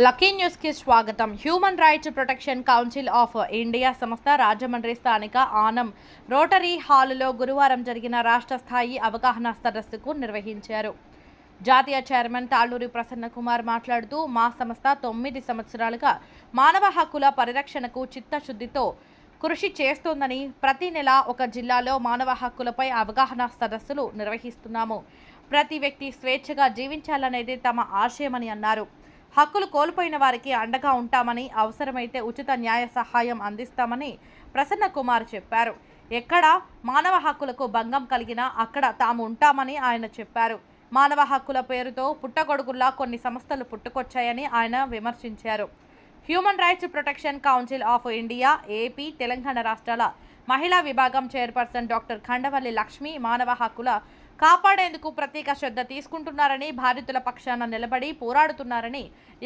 Lucky న్యూస్కి స్వాగతం. Human rights protection council of India సంస్థ రాజమండ్రి స్థానిక ఆనం రోటరీ హాలులో గురువారం జరిగిన రాష్ట్ర స్థాయి అవగాహన సదస్సుకు నిర్వహించారు. జాతీయ చైర్మన్ తాళ్ళూరి ప్రసన్న కుమార్ మాట్లాడుతూ మా సంస్థ తొమ్మిది సంవత్సరాలుగా మానవ హక్కుల పరిరక్షణకు చిత్తశుద్ధితో కృషి చేస్తోందని ప్రతి నెల ఒక జిల్లాలో మానవ హక్కులపై అవగాహన సదస్సులు నిర్వహిస్తున్నాము. ప్రతి వ్యక్తి స్వేచ్ఛగా జీవించాలనేది తమ ఆశయమని అన్నారు. హక్కులు కోల్పోయిన వారికి అండగా ఉంటామని అవసరమైతే ఉచిత న్యాయ సహాయం అందిస్తామని ప్రసన్న కుమార్ చెప్పారు. ఎక్కడ మానవ హక్కులకు భంగం కలిగినా అక్కడ తాము ఉంటామని ఆయన చెప్పారు. మానవ హక్కుల పేరుతో పుట్టగొడుగుల్లా కొన్ని సంస్థలు పుట్టుకొచ్చాయని ఆయన విమర్శించారు. Human rights protection council of India AP Telangana రాష్ట్రాల మహిళా విభాగం చైర్పర్సన్ డాక్టర్ ఖండవల్లి లక్ష్మి మానవ హక్కుల కాపాడేందుకు ప్రత్యేక శ్రద్ధ తీసుకుంటున్నారని బాధితుల పక్షాన నిలబడి పోరాడుతున్నారని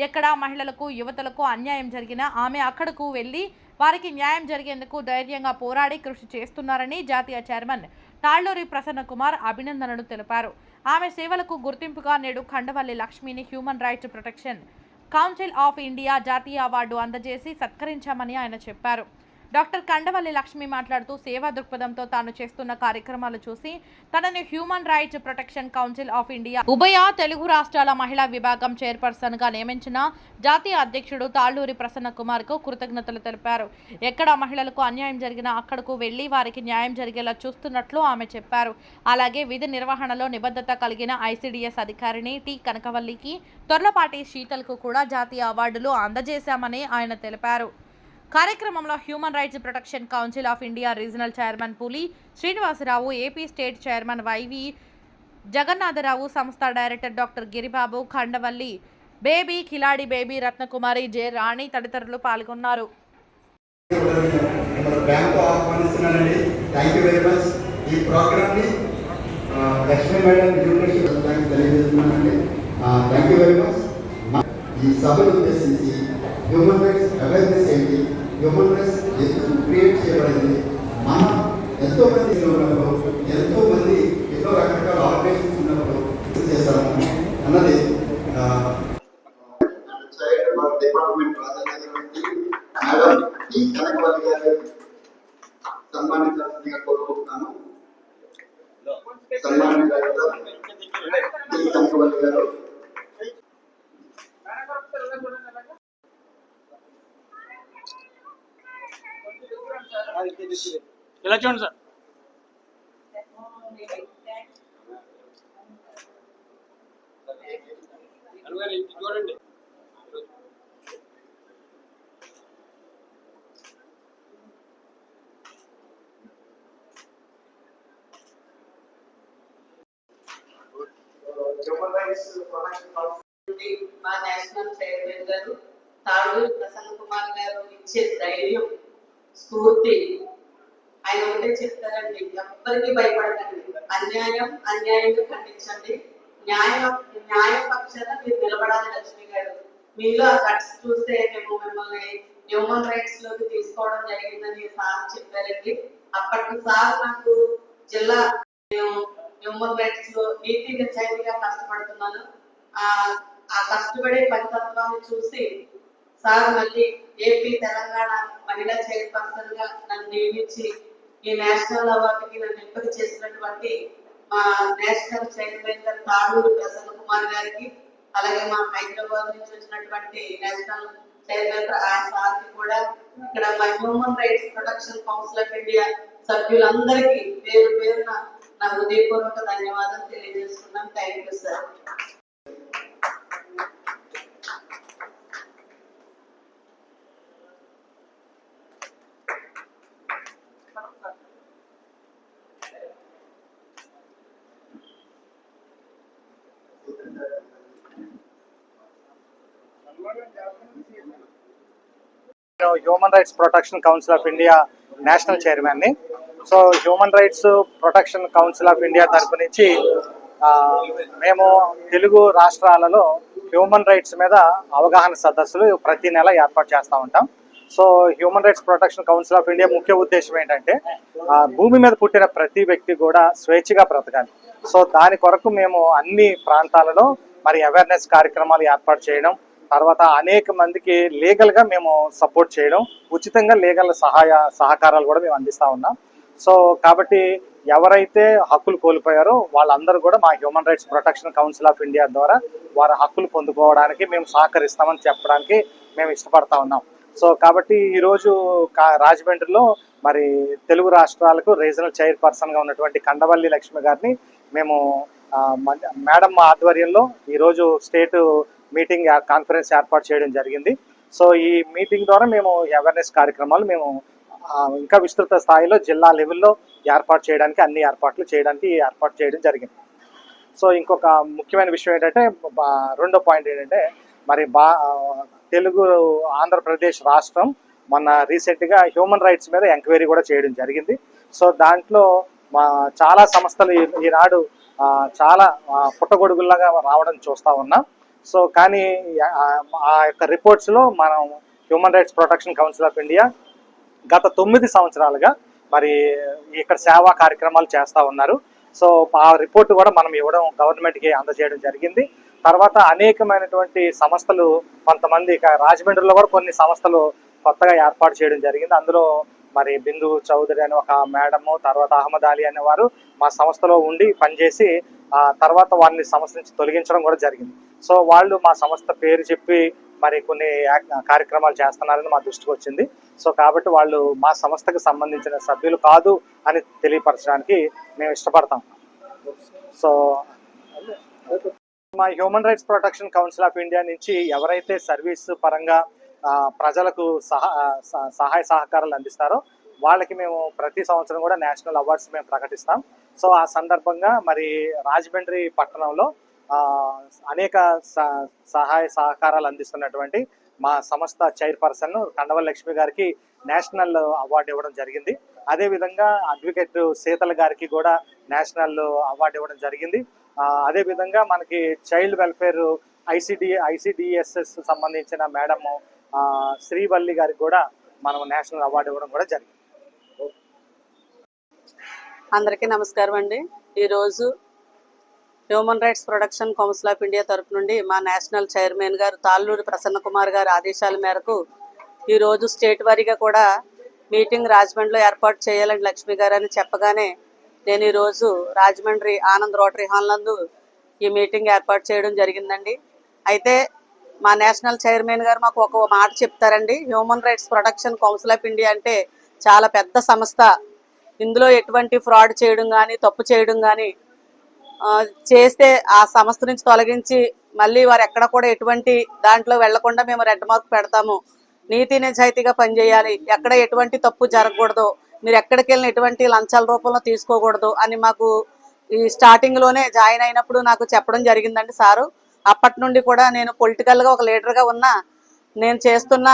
ఎక్కడా మహిళలకు యువతలకు అన్యాయం జరిగినా ఆమె అక్కడకు వెళ్ళి వారికి న్యాయం జరిగేందుకు ధైర్యంగా పోరాడి కృషి చేస్తున్నారని జాతీయ చైర్మన్ తాళ్ళూరి ప్రసన్న కుమార్ అభినందనలు తెలిపారు. ఆమె సేవలకు గుర్తింపుగా నేడు ఖండవల్లి లక్ష్మిని human rights protection council of India జాతీయ అవార్డు అందజేసి సత్కరించామని ఆయన చెప్పారు. డాక్టర్ కండవల్లి లక్ష్మి మాట్లాడుతూ సేవా దృక్పథంతో తాను చేస్తున్న కార్యక్రమాలు చూసి తనని human rights protection council of India ఉభయ తెలుగు రాష్ట్రాల మహిళా విభాగం చైర్పర్సన్గా నియమించిన జాతీయ అధ్యక్షుడు తాళ్ళూరి ప్రసన్న కుమార్కు కృతజ్ఞతలు తెలిపారు. ఎక్కడ మహిళలకు అన్యాయం జరిగినా అక్కడకు వెళ్ళి వారికి న్యాయం జరిగేలా చూస్తున్నట్లు ఆమె చెప్పారు. అలాగే విధి నిర్వహణలో నిబద్ధత కలిగిన ఐసిడిఎస్ అధికారిని టి. కనకవల్లికి తొర్లపాటి శీతల్కు కూడా జాతీయ అవార్డులు అందజేశామని ఆయన తెలిపారు. కార్యక్రమంలో human rights protection council of India regional chairman Puli Srinivasarao AP state chairman YV Jagannatharao సంస్థ director doctor Giribabu Khandavalli Baby Khiladi Baby Ratnakumari J Rani తదితరులు పాల్గొన్నారు. ఈ ప్రోగ్రామ్ని లక్ష్మీ మేడం తెలియజేస్తున్నానండి. థ్యాంక్ యూ వెరీ మచ్ ఈ సభను ఉద్దేశించి హ్యూమన్ రైట్స్ అవేర్నెస్ ఏంటి హ్యూమన్ రైట్స్ ఎందుకు క్రియేట్ చేయబడింది మనం ఎంతోమంది ఉన్నప్పుడు ఎంతోమంది ఎన్నో రకరకాల ఆర్గనైజేషన్స్ ఉన్నప్పుడు చేస్తాము అన్నది ఆ, చైల్డ్ మన డిపార్ట్మెంట్ రాజైనటువంటి మేడం ఈ కనకవల్లి గారు సన్మానించాల్సిందిగా కోరుకుంటున్నాను సన్మానించారు ఈ కనకవల్లి గారు ఇలా చూడండి సార్? చూడండి మా నేషనల్ చైర్మన్ గారు తాడు ప్రసన్న కుమార్ గారు ఇచ్చే ధైర్యం స్ఫూర్తి ఆయన ఒకటే చెప్తారండి ఎవ్వరికి భయపడకండి. అన్యాయం అన్యాయంగా ఖండించండి. న్యాయం న్యాయ పక్షాన మీరు నిలబడాలి లక్ష్మి గారు. మీలో ఆ కట్స్ చూస్తే మేము మిమ్మల్ని హ్యూమన్ రైట్స్లోకి తీసుకోవడం జరిగిందని సార్ చెప్పారండి. అప్పటి సార్ నాకు జిల్లా నేను హ్యూమన్ రైట్స్లో నీతి నిజాయితీగా కష్టపడుతున్నాను. ఆ ఆ కష్టపడే పరితత్వాన్ని చూసి సార్ మళ్ళీ ఏపీ తెలంగాణ మహిళా చైర్పర్సన్గా నన్ను నియమించి ఈ నేషనల్ అవార్డుకి నన్ను ఎంపిక చేసినటువంటి మా నేషనల్ చైర్మన్ గారు తాడూరు ప్రసన్న కుమార్ గారికి అలాగే మా హైదరాబాద్ నుంచి వచ్చినటువంటి నేషనల్ చైర్మన్ ఆ సార్కి కూడా ఇక్కడ మా human rights protection council of India సభ్యులందరికీ పేరు పేరున నా హృదయపూర్వక ధన్యవాదాలు తెలియజేస్తున్నాం thank you sir. Human rights protection council of India national చైర్మన్ని. So human rights protection council of India తరపు నుంచి మేము తెలుగు రాష్ట్రాలలో హ్యూమన్ రైట్స్ మీద అవగాహన సదస్సులు ప్రతి నెల ఏర్పాటు చేస్తూ ఉంటాం. So human rights protection council of India ముఖ్య ఉద్దేశం ఏంటంటే భూమి మీద పుట్టిన ప్రతి వ్యక్తి కూడా స్వేచ్ఛగా బ్రతకాలి. సో దాని కొరకు మేము అన్ని ప్రాంతాలలో మరి అవేర్నెస్ కార్యక్రమాలు ఏర్పాటు చేయడం తర్వాత అనేక మందికి లీగల్గా మేము సపోర్ట్ చేయడం ఉచితంగా లీగల్ సహాయ సహకారాలు కూడా మేము అందిస్తా ఉన్నాం. సో కాబట్టి ఎవరైతే హక్కులు కోల్పోయారో వాళ్ళందరూ కూడా మా human rights protection council of India ద్వారా వారి హక్కులు పొందుకోవడానికి మేము సహకరిస్తామని చెప్పడానికి మేము ఇష్టపడతా ఉన్నాం. సో కాబట్టి ఈరోజు కా- రాజమండ్రిలో మరి తెలుగు రాష్ట్రాలకు రీజనల్ చైర్పర్సన్గా ఉన్నటువంటి కండవల్లి లక్ష్మి గారిని మేము మ- మేడం ఆధ్వర్యంలో ఈరోజు స్టేట్ మీటింగ్ కాన్ఫరెన్స్ ఏర్పాటు చేయడం జరిగింది. సో ఈ మీటింగ్ ద్వారా మేము అవేర్నెస్ కార్యక్రమాలు మేము ఇంకా విస్తృత స్థాయిలో జిల్లా లెవెల్లో ఏర్పాటు చేయడానికి అన్ని ఏర్పాట్లు చేయడానికి ఏర్పాటు చేయడం జరిగింది. సో ఇంకొక ముఖ్యమైన విషయం ఏంటంటే రెండో పాయింట్ ఏంటంటే మరి బా తెలుగు ఆంధ్రప్రదేశ్ రాష్ట్రం మొన్న రీసెంట్గా హ్యూమన్ రైట్స్ మీద ఎంక్వైరీ కూడా చేయడం జరిగింది. సో దాంట్లో మా చాలా సంస్థలు ఈ- ఈనాడు చాలా పుట్టగొడుగుల్లాగా రావడం చూస్తూ ఉన్నాం. సో కానీ ఆ యొక్క రిపోర్ట్స్లో మనం human rights protection council of India గత తొమ్మిది సంవత్సరాలుగా మరి ఇక్కడ సేవా కార్యక్రమాలు చేస్తూ ఉన్నారు. సో ఆ రిపోర్ట్ కూడా మనం ఇవ్వడం గవర్నమెంట్కి అందజేయడం జరిగింది. తర్వాత అనేకమైనటువంటి సంస్థలు కొంతమంది రాజమండ్రిలో కూడా కొన్ని సంస్థలు కొత్తగా ఏర్పాటు చేయడం జరిగింది. అందులో మరి బిందు చౌదరి అనే ఒక మేడము తర్వాత అహ్మద్ అలీ అనే వారు మా సంస్థలో ఉండి పనిచేసి ఆ తర్వాత వారిని సంస్థ నుంచి తొలగించడం కూడా జరిగింది. సో వాళ్ళు మా సంస్థ పేరు చెప్పి మరి కొన్ని కార్యక్రమాలు చేస్తున్నారని మా దృష్టికి వచ్చింది. సో కాబట్టి వాళ్ళు మా సంస్థకు సంబంధించిన సభ్యులు కాదు అని తెలియపరచడానికి మేము ఇష్టపడతాం. సో మా human rights protection council of India నుంచి ఎవరైతే సర్వీస్ పరంగా ప్రజలకు సహా స- సహాయ సహకారాలు అందిస్తారో వాళ్ళకి మేము ప్రతి సంవత్సరం కూడా నేషనల్ అవార్డ్స్ మేము ప్రకటిస్తాం. సో ఆ సందర్భంగా మరి రాజమండ్రి పట్టణంలో అనేక స- సహాయ సహకారాలు అందిస్తున్నటువంటి మా సంస్థ చైర్పర్సన్ కండవల్ లక్ష్మి గారికి నేషనల్ అవార్డు ఇవ్వడం జరిగింది. అదేవిధంగా అడ్వకేట్ శీతల్ గారికి కూడా నేషనల్ అవార్డు ఇవ్వడం జరిగింది. అదేవిధంగా మనకి చైల్డ్ వెల్ఫేర్ ఐసిడి ఐసిడిఎస్ఎస్ సంబంధించిన మేడం శ్రీవల్లి గారికి కూడా మనం నేషనల్ అవార్డు ఇవ్వడం కూడా జరిగింది. అందరికీ నమస్కారం అండి. ఈరోజు human rights production council of India తరపు నుండి మా నేషనల్ చైర్మన్ గారు తాళ్ళూరి ప్రసన్న కుమార్ గారి ఆదేశాల మేరకు ఈరోజు స్టేట్ వారీగా కూడా మీటింగ్ రాజమండ్రిలో ఏర్పాటు చేయాలని లక్ష్మి గారు అని చెప్పగానే నేను ఈరోజు రాజమండ్రి ఆనంద్ రోటరీ హాల్ నందు ఈ మీటింగ్ ఏర్పాటు చేయడం జరిగిందండి. అయితే మా నేషనల్ చైర్మన్ గారు మాకు ఒక మాట చెప్తారండి. Human rights protection council of India అంటే చాలా పెద్ద సంస్థ. ఇందులో ఎటువంటి ఫ్రాడ్ చేయడం కానీ తప్పు చేయడం కానీ చేస్తే ఆ సంస్థ నుంచి తొలగించి మళ్ళీ వారు ఎక్కడ కూడా ఎటువంటి దాంట్లో వెళ్ళకుండా మేము రెడ్ మార్క్ పెడతాము. నీతి నిజాయితీగా పనిచేయాలి. ఎక్కడ ఎటువంటి తప్పు జరగకూడదు. మీరు ఎక్కడికి వెళ్ళిన ఎటువంటి లంచాల రూపంలో తీసుకోకూడదు అని మాకు ఈ స్టార్టింగ్లోనే జాయిన్ అయినప్పుడు నాకు చెప్పడం జరిగిందండి సారు. అప్పటి నుండి కూడా నేను పొలిటికల్గా ఒక లీడర్గా ఉన్న ఉన్నా నేను చేస్తున్న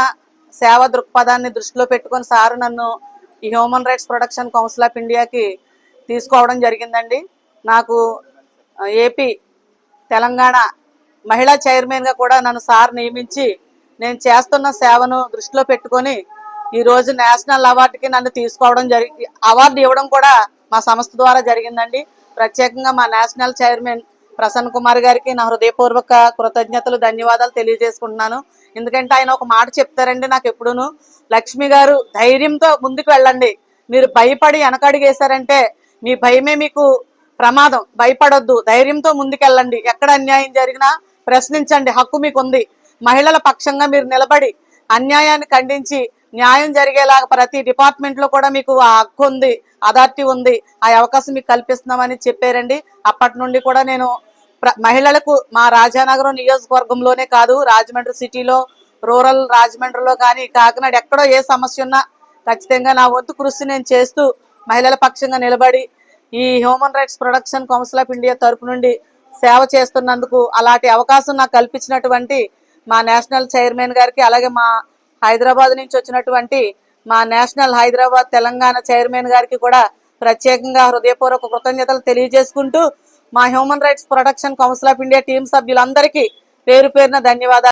సేవా దృక్పథాన్ని దృష్టిలో పెట్టుకొని సారు నన్ను ఈ human rights production council of ఇండియాకి తీసుకోవడం జరిగిందండి. నాకు ఏపీ తెలంగాణ మహిళా చైర్మన్గా కూడా నన్ను సార్ నియమించి నేను చేస్తున్న సేవను దృష్టిలో పెట్టుకొని ఈ రోజు నేషనల్ అవార్డుకి నన్ను తీసుకోవడం జరిగి అవార్డు ఇవ్వడం కూడా మా సంస్థ ద్వారా జరిగిందండి. ప్రత్యేకంగా మా నేషనల్ చైర్మన్ ప్రసన్న కుమార్ గారికి నా హృదయపూర్వక కృతజ్ఞతలు ధన్యవాదాలు తెలియజేసుకుంటున్నాను. ఎందుకంటే ఆయన ఒక మాట చెప్తారండి నాకు ఎప్పుడూను. లక్ష్మి గారు ధైర్యంతో ముందుకు వెళ్ళండి. మీరు భయపడి వెనకడిగేశారంటే మీ భయమే మీకు ప్రమాదం. భయపడొద్దు. ధైర్యంతో ముందుకెళ్ళండి. ఎక్కడ అన్యాయం జరిగినా ప్రశ్నించండి. హక్కు మీకుంది. మహిళల పక్షంగా మీరు నిలబడి అన్యాయాన్ని ఖండించి న్యాయం జరిగేలాగా ప్రతి డిపార్ట్మెంట్లో కూడా మీకు ఆ హక్కు ఉంది అథారిటీ ఉంది ఆ అవకాశం మీకు కల్పిస్తున్నామని చెప్పారండి. అప్పటి నుండి కూడా నేను మహిళలకు మా రాజానగరం నియోజకవర్గంలోనే కాదు రాజమండ్రి సిటీలో రూరల్ రాజమండ్రిలో కానీ కాకినాడ ఎక్కడో ఏ సమస్య ఉన్నా ఖచ్చితంగా నా వంతు కృషి నేను చేస్తూ మహిళల పక్షంగా నిలబడి ఈ human rights production council of India తరపు నుండి సేవ చేస్తున్నందుకు అలాంటి అవకాశం నాకు కల్పించినటువంటి మా నేషనల్ చైర్మన్ గారికి అలాగే మా హైదరాబాద్ నుంచి వచ్చినటువంటి మా నేషనల్ హైదరాబాద్ తెలంగాణ చైర్మన్ గారికి కూడా ప్రత్యేకంగా హృదయపూర్వక కృతజ్ఞతలు తెలియజేసుకుంటూ మా human rights protection council of India team సభ్యులందరికీ పేరు పేరున ధన్యవాదాలు.